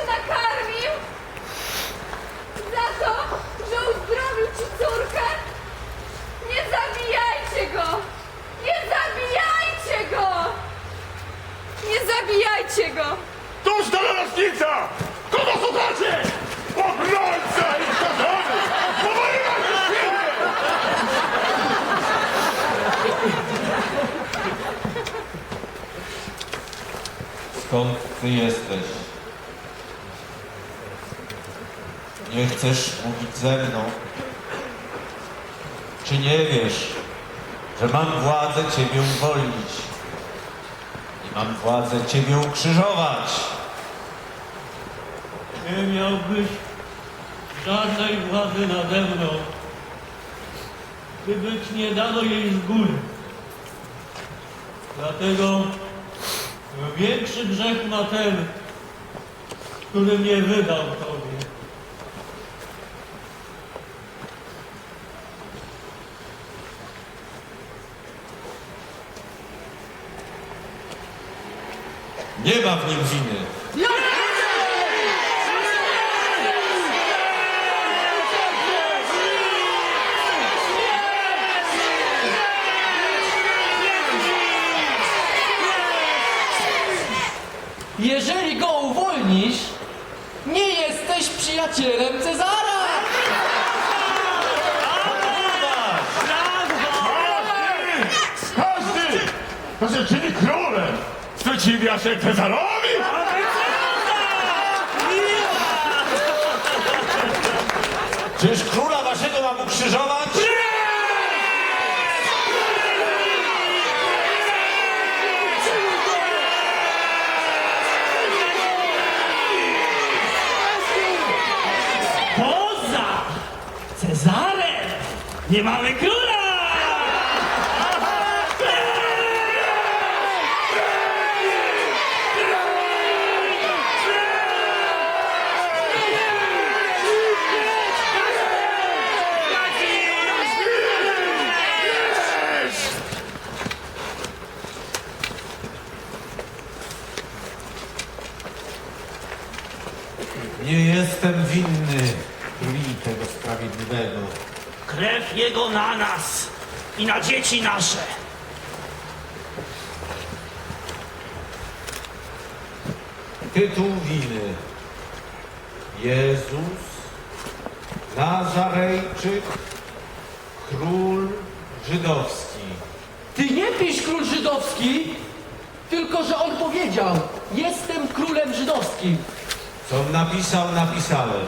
cię nakarmił? Za to, że uzdrowił ci córkę? Nie zabijajcie go! Nie zabijajcie go! Nie zabijajcie go! Tuż ta należnica! Kogo słuchacie? Obrońca i skazany! Powaliła się świetnie! Skąd ty jesteś? Nie chcesz mówić ze mną? Czy nie wiesz, że mam władzę Ciebie uwolnić? I mam władzę Ciebie ukrzyżować. Nie miałbyś żadnej władzy nade mną, gdyby ci nie dano jej z góry. Dlatego większy grzech ma ten, który mnie wydał Tobie. Nie ma w nim winy. Jeżeli go uwolnisz, nie jesteś przyjacielem Cezara! Każdy! To się czyni królem! Sprzeciwia się Cezarowi? Czyż króla waszego mam ukrzyżować? Poza Cezarem nie mamy króla! Nie jestem winny krwi tego sprawiedliwego. Krew Jego na nas i na dzieci nasze. Tytuł winy. Jezus, Nazarejczyk, król żydowski. Ty nie pisz król żydowski, tylko że on powiedział, jestem królem żydowskim. Co napisał, napisałem.